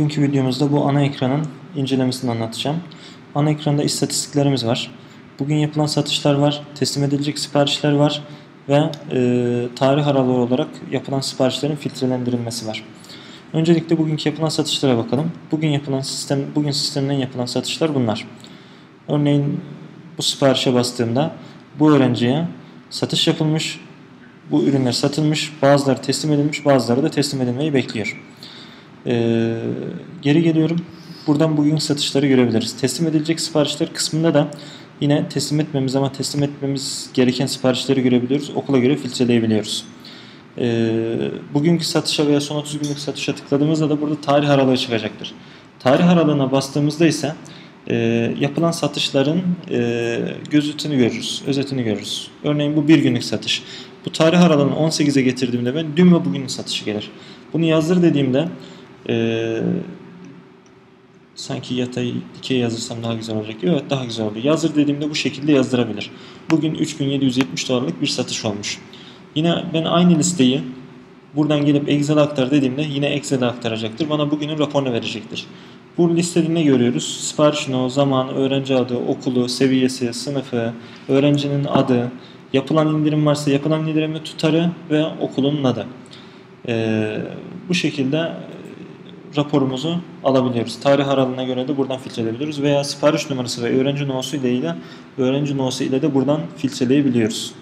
Bugünkü videomuzda bu ana ekranın incelemesini anlatacağım. Ana ekranda istatistiklerimiz var. Bugün yapılan satışlar var, teslim edilecek siparişler var ve e, tarih aralığı olarak yapılan siparişlerin filtrelendirilmesi var. Öncelikle bugünkü yapılan satışlara bakalım. Bugün yapılan sistem, bugün sistemden yapılan satışlar bunlar. Örneğin bu siparişe bastığımda bu öğrenciye satış yapılmış, bu ürünler satılmış, bazıları teslim edilmiş, bazıları da teslim edilmeyi bekliyor. Ee, geri geliyorum. Buradan bugün satışları görebiliriz. Teslim edilecek siparişler kısmında da yine teslim etmemiz ama teslim etmemiz gereken siparişleri görebiliyoruz. Okula göre filtreleyebiliyoruz. Ee, bugünkü satışa veya son 30 günlük satışa tıkladığımızda da burada tarih aralığı çıkacaktır. Tarih aralığına bastığımızda ise e, yapılan satışların e, görürüz, özetini görürüz. Örneğin bu bir günlük satış. Bu tarih aralığını 18'e getirdiğimde ben dün ve bugünün satışı gelir. Bunu yazdır dediğimde e, sanki yatay dikey yazırsam daha güzel olacak diyor. Evet daha güzel oluyor. Yazdır dediğimde bu şekilde yazdırabilir. Bugün 3770 dolarlık bir satış olmuş. Yine ben aynı listeyi buradan gelip Excel'e aktar dediğimde yine Excel'e aktaracaktır. Bana bugünün raporunu verecektir. Bu listede ne görüyoruz? Sipariş no, zaman, öğrenci adı, okulu, seviyesi, sınıfı, öğrencinin adı, yapılan indirim varsa yapılan indirimi tutarı ve okulun adı. Ee, bu şekilde raporumuzu alabiliyoruz. Tarih aralığına göre de buradan filtreleyebiliyoruz veya sipariş numarası ve öğrenci numarası ile öğrenci numarası ile de buradan filtreleyebiliyoruz.